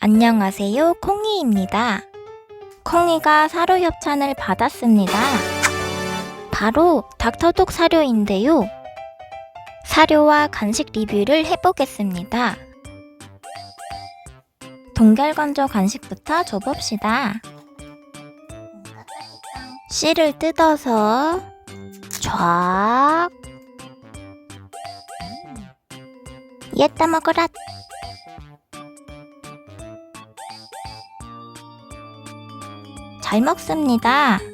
안녕하세요, 콩이입니다. 콩이가 사료 협찬을 받았습니다. 바로 닥터독 사료인데요. 사료와 간식 리뷰를 해보겠습니다. 동결건조 간식부터 줘봅시다. 씨를 뜯어서 쫙 얘따 먹어라 잘 먹습니다. 아이고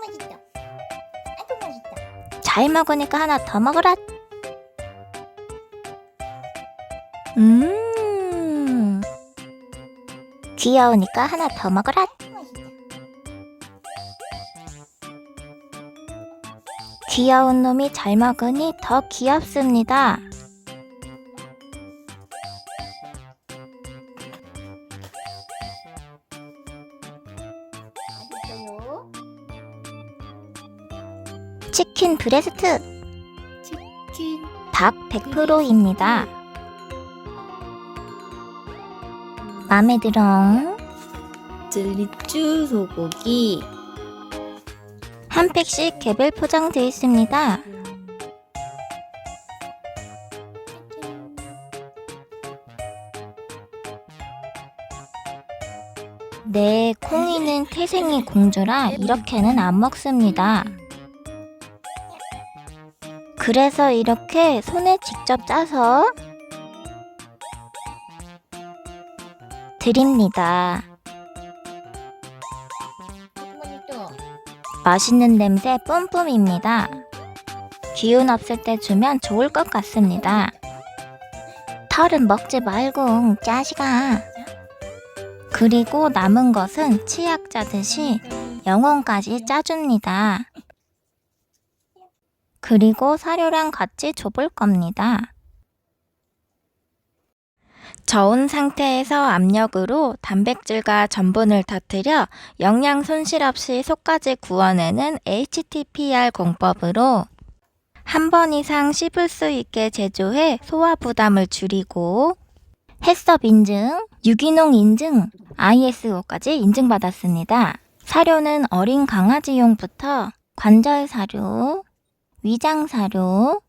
맛있다. 아이고 맛있다. 잘 먹으니까 하나 더 먹어라. 음. 귀여우니까 하나 더 먹어라. 맛있다. 귀여운 놈이 잘 먹으니 더 귀엽습니다. 치킨 브레스트 치킨. 닭 100%입니다. 마음에 들어. 젤리쭈 소고기. 한 팩씩 개별 포장되어 있습니다. 네, 콩이는 태생이 공주라 이렇게는 안 먹습니다. 그래서 이렇게 손에 직접 짜서 드립니다. 맛있는 냄새 뿜뿜입니다. 기운 없을 때 주면 좋을 것 같습니다. 털은 먹지 말고 짜식아. 그리고 남은 것은 치약 짜듯이 영혼까지 짜줍니다. 그리고 사료랑 같이 줘볼 겁니다. 저온 상태에서 압력으로 단백질과 전분을 터뜨려 영양 손실 없이 속까지 구워내는 HTPR 공법으로 한 번 이상 씹을 수 있게 제조해 소화 부담을 줄이고 햇섭 인증, 유기농 인증, ISO까지 인증받았습니다. 사료는 어린 강아지용부터 관절 사료, 위장 사료,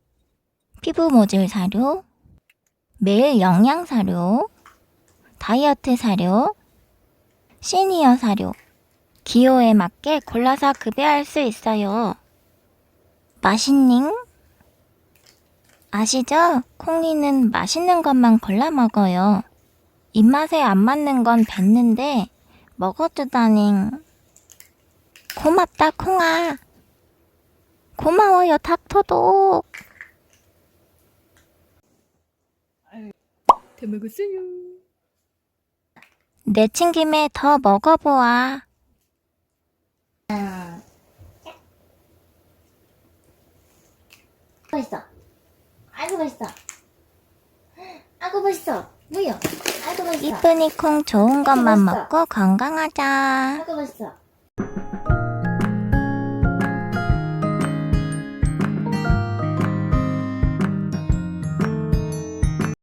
피부 모질 사료, 매일 영양 사료, 다이어트 사료, 시니어 사료, 기호에 맞게 골라서 급여할 수 있어요. 맛있닝? 아시죠? 콩이는 맛있는 것만 골라 먹어요. 입맛에 안 맞는 건 뱉는데 먹어주다닝. 고맙다 콩아. 고마워요 닥터도. 다 먹었어요. 내친 김에 더 먹어보아. 맛있어. 아이고 맛있어. 아이고 맛있어. 뭐야? 아이고 맛있어. 이쁜이 콩 좋은 것만 맛있어. 먹고 건강하자. 아이고 맛있어.